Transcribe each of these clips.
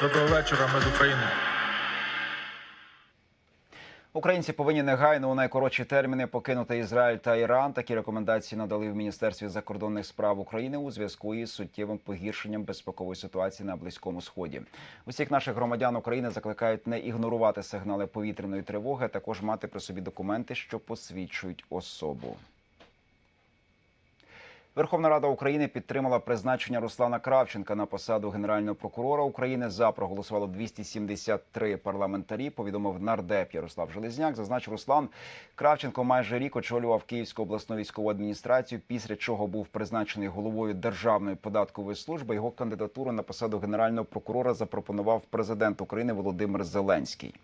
Доброго вечора, ми з України. Українці повинні негайно у найкоротші терміни покинути Ізраїль та Іран. Такі рекомендації надали в міністерстві закордонних справ України у зв'язку із суттєвим погіршенням безпекової ситуації на близькому сході. Усіх наших громадян України закликають не ігнорувати сигнали повітряної тривоги, а також мати при собі документи, що посвідчують особу. Верховна Рада України підтримала призначення Руслана Кравченка на посаду генерального прокурора України. За проголосувало 273 парламентарі. Повідомив нардеп Ярослав Железняк. Зазначив Руслан Кравченко майже рік очолював Київську обласну військову адміністрацію. Після чого був призначений головою Державної податкової служби. Його кандидатуру на посаду генерального прокурора запропонував президент України Володимир Зеленський.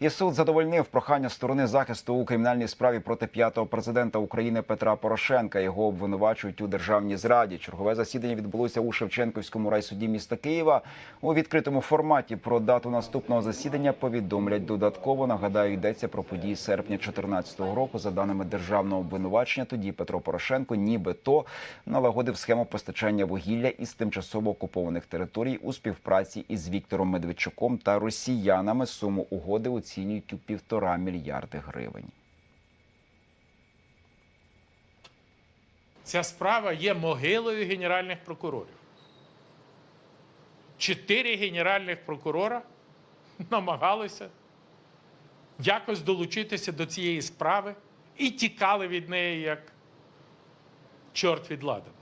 І суд задовольнив прохання сторони захисту у кримінальній справі проти п'ятого президента України Петра Порошенка. Його обвинувачують у державній зраді. Чергове засідання відбулося у Шевченківському райсуді міста Києва. У відкритому форматі про дату наступного засідання повідомлять додатково. Нагадаю, йдеться про події серпня 2014 року. За даними державного обвинувачення, тоді Петро Порошенко нібито налагодив схему постачання вугілля із тимчасово окупованих територій у співпраці із Віктором Медведчуком та росіянами. Суму угоди оцінюють у півтора мільярди гривень. Ця справа є могилою генеральних прокурорів. Чотири генеральних прокурора намагалися якось долучитися до цієї справи і тікали від неї як чорт від ладану.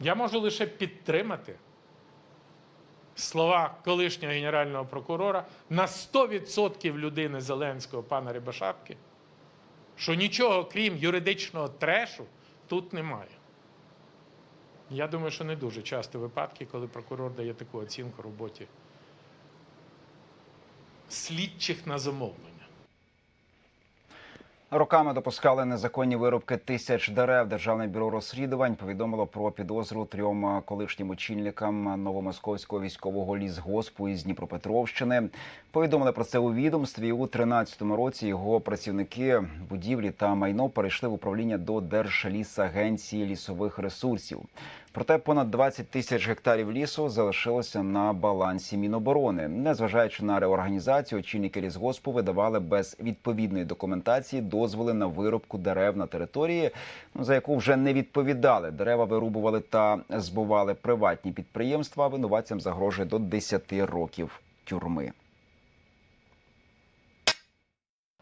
Я можу лише підтримати слова колишнього генерального прокурора на 100% людини Зеленського пана Рибашапки, що нічого крім юридичного трешу тут немає. Я думаю, що не дуже часто випадки, коли прокурор дає таку оцінку роботі слідчих на замовлення. Роками допускали незаконні вирубки тисяч дерев. Державне бюро розслідувань повідомило про підозру трьом колишнім очільникам новомосковського військового лісгоспу із Дніпропетровщини. Повідомили про це у відомстві. У 2013 році його працівники будівлі та майно перейшли в управління до Держлісагенції лісових ресурсів. Проте понад 20 тисяч гектарів лісу залишилося на балансі Міноборони. Незважаючи на реорганізацію, очільники лісгоспу видавали без відповідної документації дозволи на вирубку дерев на території, ну, за яку вже не відповідали. Дерева вирубували та збували приватні підприємства. Винуватцям загрожує до 10 років тюрми.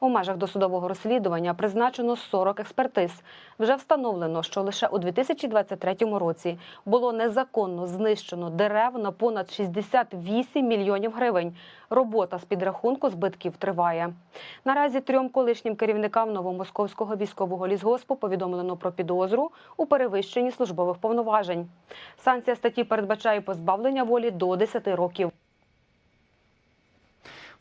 У межах досудового розслідування призначено 40 експертиз. Вже встановлено, що лише у 2023 році було незаконно знищено дерев на понад 68 мільйонів гривень. Робота з підрахунку збитків триває. Наразі трьом колишнім керівникам новомосковського військового лісгоспу повідомлено про підозру у перевищенні службових повноважень. Санкція статті передбачає позбавлення волі до 10 років.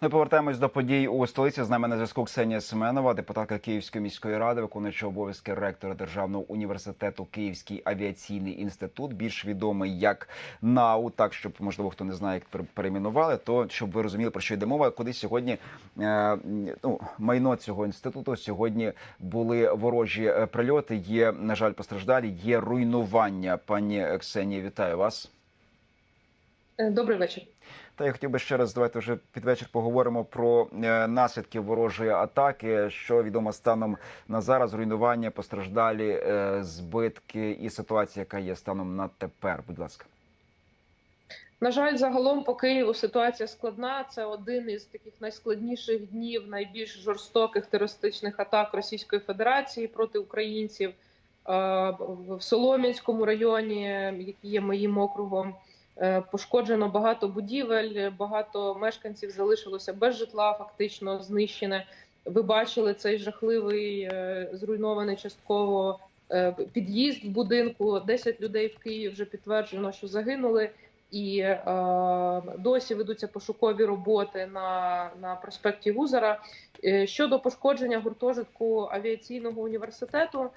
Ми повертаємось до подій у столиці. З нами на зв'язку Ксенія Семенова, депутатка Київської міської ради, виконуюча обов'язки ректора Державного університету Київський авіаційний інститут, більш відомий як НАУ. Так щоб можливо хто не знає, як пере- перейменували, то щоб ви розуміли про що йде мова. Куди сьогодні е, ну, майно цього інституту сьогодні були ворожі е, прильоти. Є на жаль постраждалі, є руйнування. Пані Ксенія, вітаю вас. Е, Добрий вечір. Та я хотів би ще раз давайте вже під вечір поговоримо про е, наслідки ворожої атаки. Що відомо станом на зараз, руйнування, постраждалі, е, збитки і ситуація, яка є станом на тепер. Будь ласка. На жаль, загалом по Києву ситуація складна. Це один із таких найскладніших днів, найбільш жорстоких терористичних атак Російської Федерації проти українців в Солом'янському районі, який є моїм округом. Е, Пошкоджено багато будівель, багато мешканців залишилося без житла, фактично знищене. Ви бачили цей жахливий е, зруйнований частково е, під'їзд в будинку. 10 людей в Києві вже підтверджено, що загинули. І е, досі ведуться пошукові роботи на, на проспекті Гузара. Щодо пошкодження гуртожитку авіаційного університету,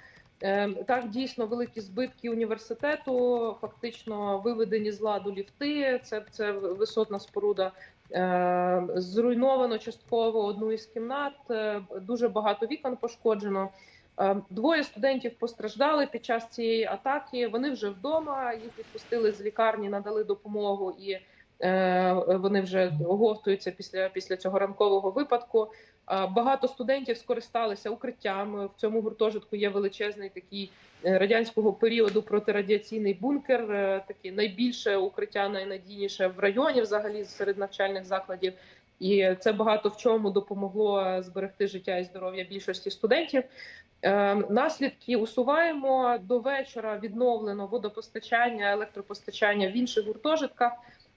так дійсно великі збитки університету, фактично виведені з ладу ліфти. Це, це висотна споруда. Е, зруйновано частково одну із кімнат. е, Дуже багато вікон пошкоджено. Е, Двоє студентів постраждали під час цієї атаки. Вони вже вдома. Їх відпустили з лікарні, надали допомогу, і вони вже оговтуються після, після цього ранкового випадку. Е, Багато студентів скористалися укриттям. В цьому гуртожитку є величезний такий е, радянського періоду протирадіаційний бункер. е, Таке найбільше укриття, найнадійніше в районі, взагалі серед навчальних закладів. І це багато в чому допомогло зберегти життя і здоров'я більшості студентів. Е, Наслідки усуваємо до вечора. Відновлено водопостачання, електропостачання в інших гуртожитках.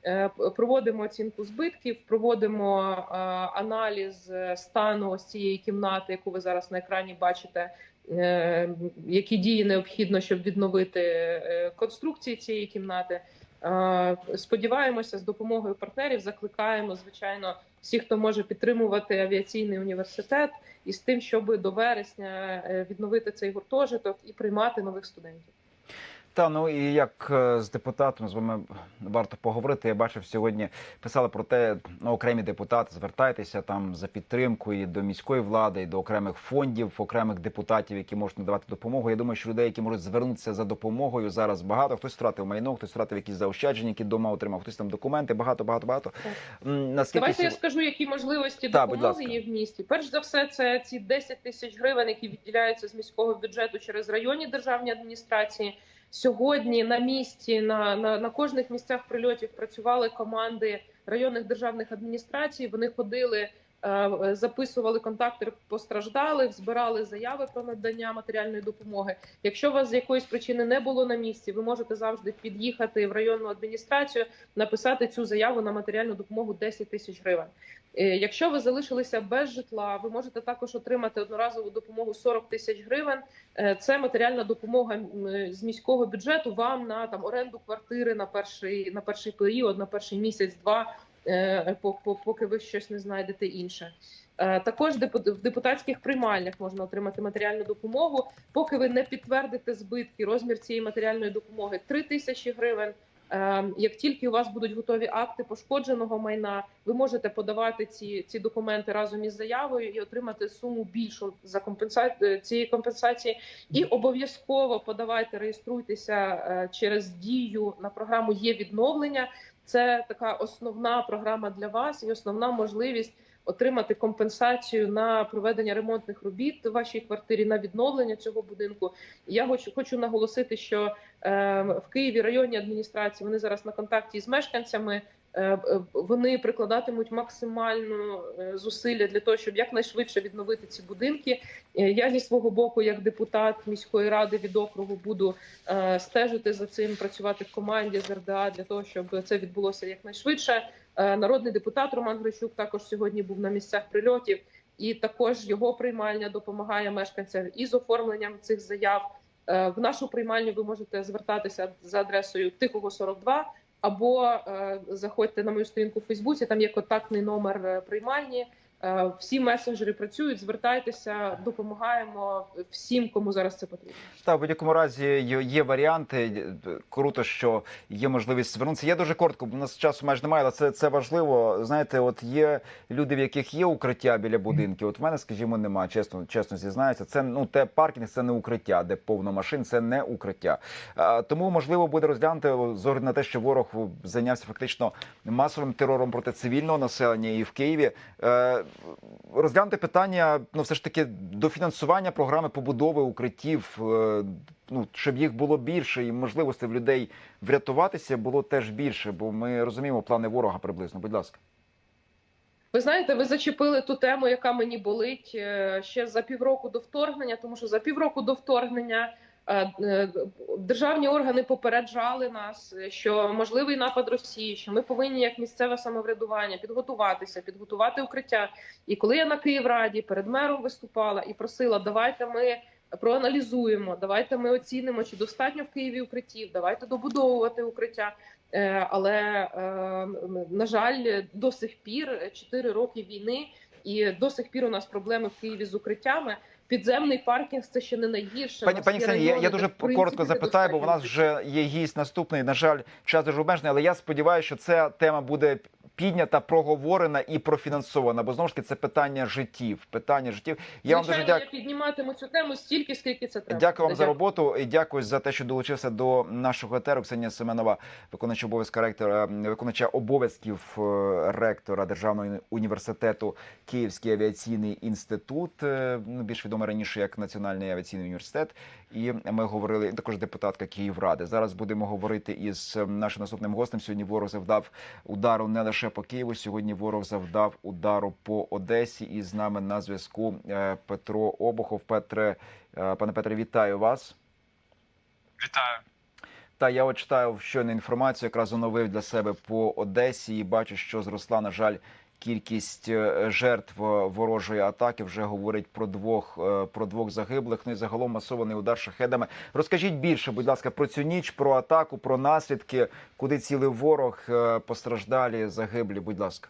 Е, Проводимо оцінку збитків, проводимо е, аналіз е, стану ось цієї кімнати, яку ви зараз на екрані бачите. Які дії необхідно, щоб відновити конструкції цієї кімнати? Сподіваємося, з допомогою партнерів закликаємо звичайно всіх, хто може підтримувати авіаційний університет, і з тим, щоб до вересня відновити цей гуртожиток і приймати нових студентів. Та ну і як е, з депутатом з вами варто поговорити. Я бачив сьогодні. Писали про те, ну окремі депутати звертайтеся там за підтримкою і до міської влади, і до окремих фондів, окремих депутатів, які можуть надавати допомогу. Я думаю, що людей, які можуть звернутися за допомогою, зараз багато. Хтось втратив майно, хтось втратив якісь заощадження, які вдома отримав, хтось там документи. Багато, багато, багато. Наскільки Давайте я скажу, які можливості будь допомоги є в місті. Перш за все, це ці 10 тисяч гривень, які відділяються з міського бюджету через районні державні адміністрації. Сьогодні на місці на, на, на кожних місцях прильотів працювали команди районних державних адміністрацій. Вони ходили, е, записували контакти постраждалих, збирали заяви про надання матеріальної допомоги. Якщо вас з якоїсь причини не було на місці, ви можете завжди під'їхати в районну адміністрацію, написати цю заяву на матеріальну допомогу 10 тисяч гривень. Е, Якщо ви залишилися без житла, ви можете також отримати одноразову допомогу 40 тисяч гривень. Е, Це матеріальна допомога е, з міського бюджету вам на там оренду квартири на перший на перший період, на перший місяць-два, по- по- поки ви щось не знайдете інше. Також в депутатських приймальнях можна отримати матеріальну допомогу, поки ви не підтвердите збитки. Розмір цієї матеріальної допомоги 3 тисячі гривень. Е, Як тільки у вас будуть готові акти пошкодженого майна, ви можете подавати ці, ці документи разом із заявою і отримати суму більшу за компенсацію цієї компенсації. І обов'язково подавайте, реєструйтеся е, через дію на програму є відновлення. Це така основна програма для вас і основна можливість отримати компенсацію на проведення ремонтних робіт в вашій квартирі на відновлення цього будинку. Я хочу, хочу наголосити, що е, в Києві районні адміністрації вони зараз на контакті з мешканцями. Е, е, Вони прикладатимуть максимальну зусилля для того, щоб якнайшвидше відновити ці будинки. Я зі свого боку, як депутат міської ради від округу, буду стежити за цим, працювати в команді з РДА для того, щоб це відбулося якнайшвидше. Е, Народний депутат Роман Грищук також сьогодні був на місцях прильотів, і також його приймальня допомагає мешканцям із оформленням цих заяв. Е, В нашу приймальню ви можете звертатися за адресою Тихого 42, або е, заходьте на мою сторінку в Фейсбуці. Там є контактний номер приймальні. Е, Всі месенджери працюють. Звертайтеся, допомагаємо всім, кому зараз це потрібно. Та в будь-якому разі є- варіанти. Круто, що є можливість звернутися. Я дуже коротко, бо у нас часу майже немає, але це, це важливо. Знаєте, от є люди, в яких є укриття біля будинків. От в мене, скажімо, немає. Чесно, чесно зізнаюся. Це ну те паркінг, це не укриття, де повно машин, це не укриття. А, тому можливо буде розглянути з огляду на те, що ворог зайнявся фактично масовим терором проти цивільного населення і в Києві. Е, розглянути питання, ну все ж таки дофінансування програми побудови укриттів. е, Ну, щоб їх було більше, і можливостей в людей врятуватися було теж більше, бо ми розуміємо плани ворога приблизно. Будь ласка. Ви знаєте, ви зачепили ту тему, яка мені болить е, ще за півроку до вторгнення, тому що за півроку до вторгнення державні органи попереджали нас, е, що можливий напад Росії, що ми повинні як місцеве самоврядування підготуватися, підготувати укриття. І коли я на Київраді перед мером виступала і просила, давайте ми. Проаналізуємо, давайте ми оцінимо, чи достатньо в Києві укриттів, давайте добудовувати укриття. Е, Але е, на жаль, до сих пір 4 роки війни, і до сих пір у нас проблеми в Києві з укриттями. Підземний паркінг це ще не найгірше. Пані пані Ксені, я, я дуже коротко запитаю, бо в нас вже є гість наступний. На жаль, час дуже обмежений, але я сподіваюся, що ця тема буде піднята, проговорена і профінансована. Бо знову ж таки це питання життів. Питання життів. Я вам дуже Звичайно, дякую. я підніматиму цю тему стільки, скільки це треба. Дякую вам за роботу і дякую за те, що долучився до нашого етеру. Ксенія Семенова, виконуюча обов'язка ректора, виконуюча обов'язків е, ректора Державного університету Київський авіаційний інститут, е, ну більш відомий раніше як Національний авіаційний університет. І ми говорили також депутатка Київради. Зараз будемо говорити із е, нашим наступним гостем. Сьогодні ворог завдав удару не лише по Києву. Сьогодні ворог завдав удару по Одесі. І з нами на зв'язку е, Петро Обухов. Петре, е, пане Петре, вітаю вас. Вітаю. Та я от читаю щойно інформацію, якраз оновив для себе по Одесі і бачу, що зросла, на жаль, кількість е, жертв е, ворожої атаки. Вже говорить про двох е, про двох загиблих. Ну і загалом масований удар шахедами. Розкажіть більше, будь ласка, про цю ніч, про атаку, про наслідки, куди цілий ворог постраждалі, загиблі. Будь ласка.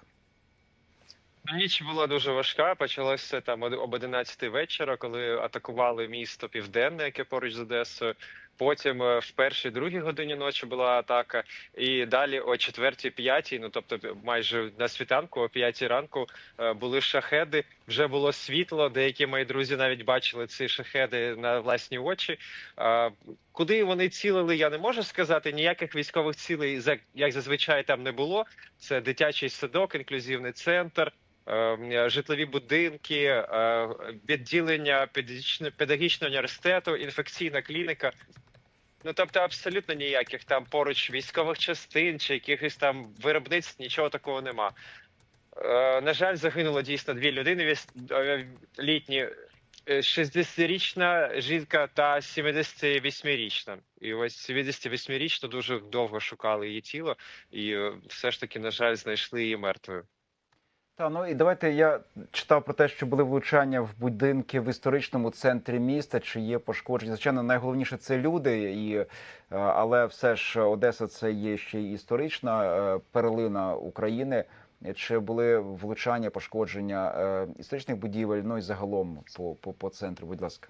Ніч була дуже важка. Почалося там об 11 вечора, коли атакували місто Південне, яке поруч з Одесою. Потім е, в першій другій годині ночі була атака, і далі о четвертій, п'ятій, ну тобто майже на світанку, о п'ятій ранку е, були шахеди. Вже було світло. Деякі мої друзі навіть бачили ці шахеди на власні очі. Е, Куди вони цілили, я не можу сказати. Ніяких військових цілей, як зазвичай, там не було. Це дитячий садок, інклюзивний центр. е, Житлові будинки, е, відділення педагогічно- педагогічного університету, інфекційна клініка. Ну тобто, абсолютно ніяких там поруч військових частин чи якихось там виробництв, нічого такого нема. Е, на жаль, загинуло дійсно дві людини е, літні. Е, 60-річна жінка та 78-річна. І ось 78-річну дуже довго шукали її тіло, і е, все ж таки, на жаль, знайшли її мертвою. Та ну і давайте я читав про те, що були влучання в будинки в історичному центрі міста. Чи є пошкодження? Звичайно, найголовніше це люди, і е, але все ж Одеса це є ще й історична е, перлина України. Чи були влучання, пошкодження е, історичних будівель? Ну і загалом по, по, по центру, будь ласка.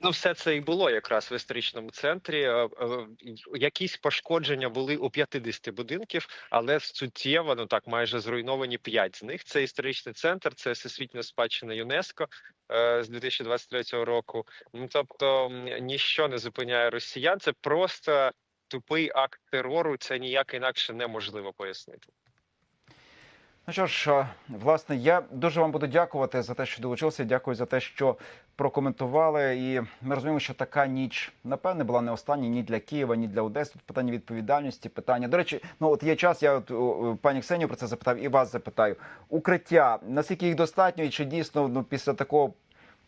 Ну, все це і було якраз в історичному центрі. Е, е, Якісь пошкодження були у 50 будинків, але суттєво, ну так, майже зруйновані 5 з них. Це історичний центр, це всесвітня спадщина ЮНЕСКо е, з 2023 року. Ну тобто, ніщо не зупиняє росіян. Це просто тупий акт терору. Це ніяк інакше неможливо пояснити. Ну що ж, власне, я дуже вам буду дякувати за те, що долучилися. Дякую за те, що прокоментували. І ми розуміємо, що така ніч напевне була не остання ні для Києва, ні для Одеси. Тут питання відповідальності, питання. До речі, ну от є час. Я от пані Ксенію про це запитав і вас запитаю. Укриття наскільки їх достатньо, і чи дійсно ну після такого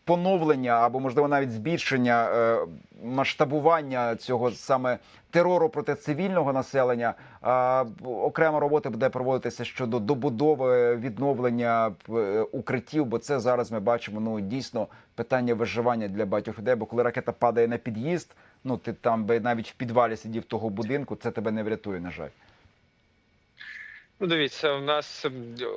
поновлення або можливо навіть збільшення е, масштабування цього саме терору проти цивільного населення. А, окрема робота буде проводитися щодо добудови відновлення е, укриттів, бо це зараз ми бачимо ну дійсно питання виживання для багатьох людей. Бо коли ракета падає на під'їзд, ну ти там би навіть в підвалі сидів того будинку, це тебе не врятує, на жаль. Ну, дивіться, у нас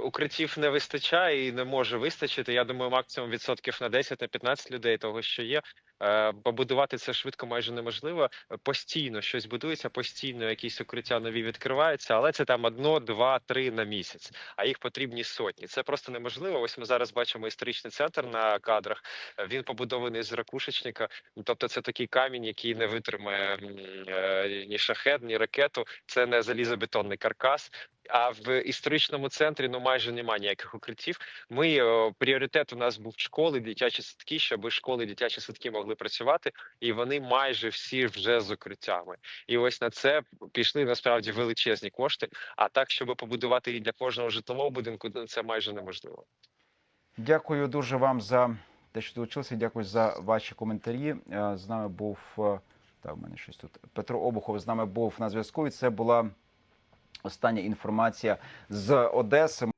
укриттів не вистачає і не може вистачити. Я думаю, максимум відсотків на 10 на 15 людей того, що є. Е, Побудувати це швидко майже неможливо. Е, Постійно щось будується, постійно якісь укриття нові відкриваються, але це там одно, два, три на місяць. А їх потрібні сотні. Це просто неможливо. Ось ми зараз бачимо історичний центр на кадрах. Е, Він побудований з ракушечника. Тобто, це такий камінь, який не витримає ні шахет, ні ракету. Це не залізобетонний каркас. А в історичному центрі ну майже немає ніяких укриттів. Ми о, пріоритет у нас був школи, дитячі садки, щоб школи, дитячі садки могли працювати, і вони майже всі вже з укриттями. І ось на це пішли насправді величезні кошти. А так, щоб побудувати і для кожного житлового будинку, ну, це майже неможливо. Дякую дуже вам за те, що долучилися. Дякую за ваші коментарі. Е, З нами був е, та в мене щось тут. Петро Обухов з нами був на зв'язку. І це була остання інформація з Одеси.